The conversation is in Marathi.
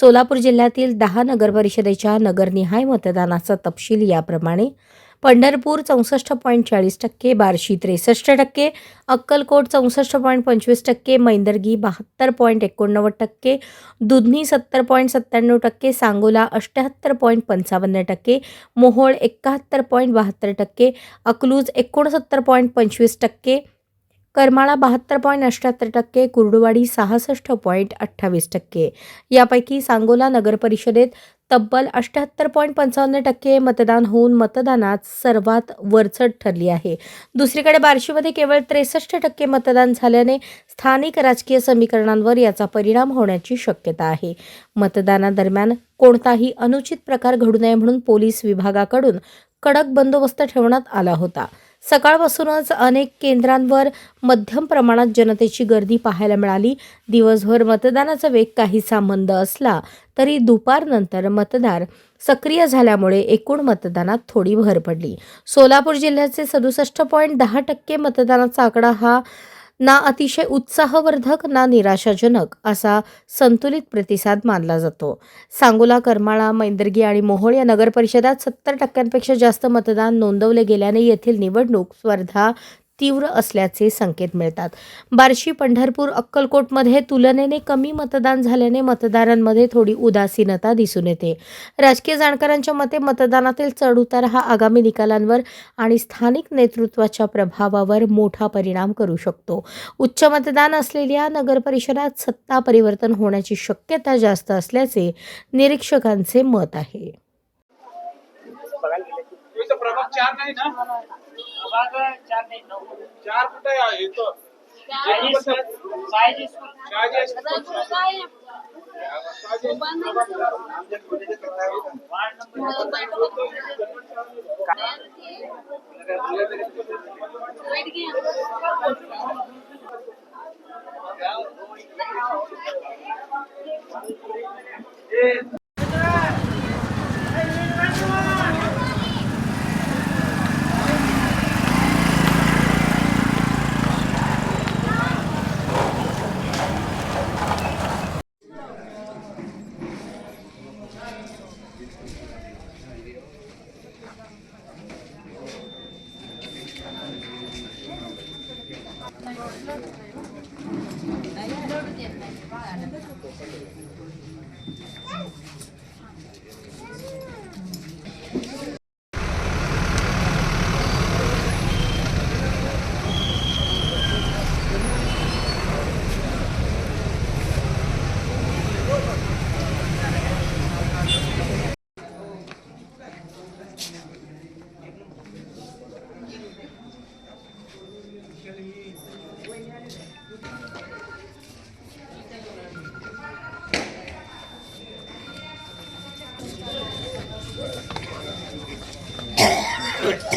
सोलापूर जिल्ह्यातील दहा नगरपरिषदेच्या नगरनिहाय मतदानाचा तपशील याप्रमाणे पंढरपूर चौसष्ट पॉईंट चाळीस टक्के बार्शी त्रेसष्ट टक्के अक्कलकोट चौसष्ट पॉईंट पंचवीस टक्के मैंदर्गी बहात्तर पॉईंट एकोणनव्वद टक्के दुधनी सत्तर पॉईंट सत्त्याण्णव टक्के सांगोला अष्ट्याहत्तर पॉईंट पंचावन्न टक्के मोहोळ एकाहत्तर पॉईंट बहात्तर टक्के अकलूज एकोणसत्तर पॉईंट पंचवीस टक्के करमाळा बहात्तर पॉईंट अठ्याहत्तर टक्के कुर्डुवाडी सहासष्ट पॉईंट अठ्ठावीस टक्के. यापैकी सांगोला नगरपरिषदेत तब्बल अठ्याहत्तर पॉईंट पंचावन्न टक्के मतदान होऊन मतदानात सर्वात वरचढ ठरली आहे. दुसरीकडे बार्शीमध्ये केवळ त्रेसष्ट टक्के मतदान झाल्याने स्थानिक राजकीय समीकरणांवर याचा परिणाम होण्याची शक्यता आहे. मतदानादरम्यान कोणताही अनुचित प्रकार घडू नये म्हणून पोलीस विभागाकडून कडक बंदोबस्त ठेवण्यात आला होता. सकाळपासूनच अनेक केंद्रांवर मध्यम प्रमाणात जनतेची गर्दी पाहायला मिळाली. दिवसभर मतदानाचा वेग काहीसा मंद असला तरी दुपारनंतर मतदार सक्रिय झाल्यामुळे एकूण मतदानात थोडी भर पडली. सोलापूर जिल्ह्याचे सदुसष्ट पॉईंट दहा टक्के मतदानाचा आकडा हा ना अतिशय उत्साहवर्धक ना निराशाजनक असा संतुलित प्रतिसाद मानला जातो. सांगोला करमाळा मैंदर्गी आणि मोहोळ या नगरपरिषदात सत्तर टक्क्यांपेक्षा जास्त मतदान नोंदवले गेल्याने येथील निवडणूक स्पर्धा तीव्र असल्याचे संकेत मिळतात. बार्शी पंढरपूर अक्कलकोटमध्ये तुलनेने कमी मतदान झाल्याने मतदारांमध्ये थोडी उदासीनता दिसून येते. राजकीय जाणकारांच्या मते मतदानातील चढउतार हा आगामी निकालांवर आणि स्थानिक नेतृत्वाच्या प्रभावावर मोठा परिणाम करू शकतो. उच्च मतदान असलेल्या नगरपरिषदात सत्ता परिवर्तन होण्याची शक्यता जास्त असल्याचे निरीक्षकांचे मत आहे. चार कुठे आहे? इथं Shahaji. Shahaji ward number. Thank you.